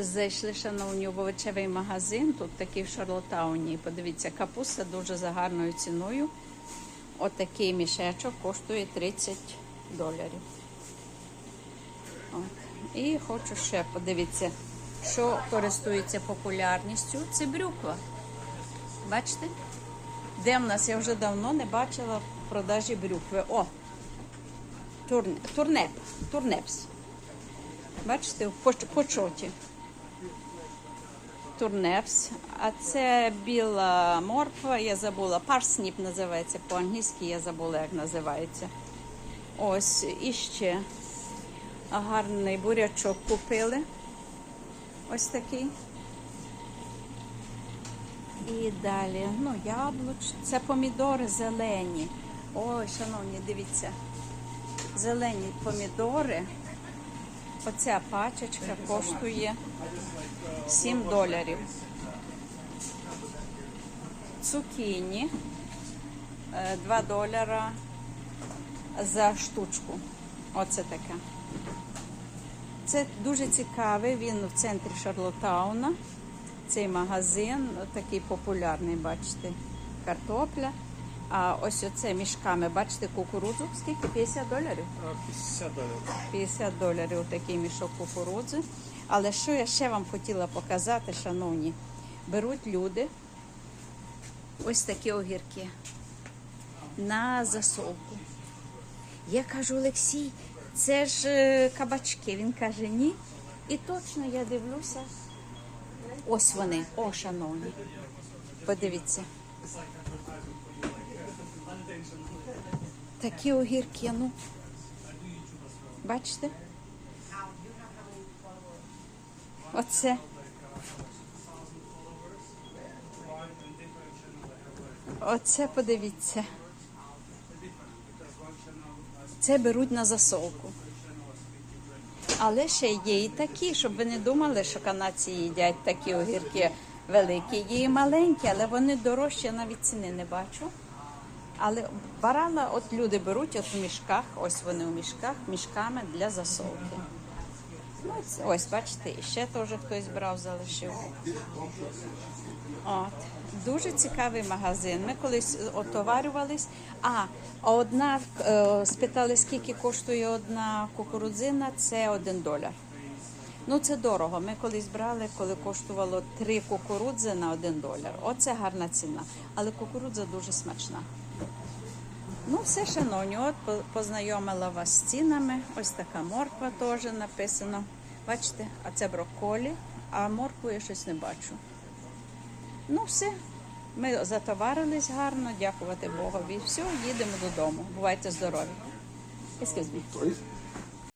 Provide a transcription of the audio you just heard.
Зайшли, шановні, в овочевий магазин. Тут такий в Шарлотауні. Подивіться, капуста дуже за гарною ціною. Отакий мішечок коштує 30 доларів. От. І хочу ще подивитися, що користується популярністю. Це брюква. Бачите? Де в нас? Я вже давно не бачила в продажі брюкви. О! Турне, турнеп. Турнепс. Бачите, в почоті. Турнепс. А це біла морква, я забула. Парсніп називається по-англійськи, я забула, як називається. Ось іще гарний бурячок купили. Ось такий. І далі, ну, яблуч. Це помідори зелені. Ой, шановні, дивіться. Зелені помідори. Оця пачечка коштує 7 доларів. Цукіні 2 долара за штучку. Оце таке. Це дуже цікавий. Він в центрі Шарлотауна. Цей магазин такий популярний, бачите, картопля. А ось оце мішками, бачите, кукурудзу. Скільки? 50 доларів? 50 доларів. 50 доларів такий мішок кукурудзи. Але що я ще вам хотіла показати, шановні, беруть люди ось такі огірки на засолку. Я кажу, Олексій, це ж е, кабачки. Він каже, ні. І точно я дивлюся. Ось вони, о, шановні. Подивіться. Такі огірки, ну. Бачите? Оце. Оце подивіться. Це беруть на засолку. Але ще є і такі, щоб ви не думали, що канадці їдять такі огірки великі. Є і маленькі, але вони дорожчі, я навіть ціни не бачу. Але барана, от люди беруть от в мішках, ось вони в мішках, мішками для засолки. Ну, ось, ось, бачите, ще теж хтось брав, залишив. От. Дуже цікавий магазин. Ми колись отоварювались. А, а одна е, спитали, скільки коштує одна кукурудзина, це один доляр. Ну, це дорого. Ми колись брали, коли коштувало три кукурудзи на один доляр. Оце гарна ціна. Але кукурудза дуже смачна. Ну, все, шановні, от познайомила вас з цінами. Ось така морква теж написано. Бачите, а це брокколі, а моркву я щось не бачу. Ну, все. Ми затоварились гарно, дякувати Богові. Все, їдемо додому. Бувайте здорові. Excuse me.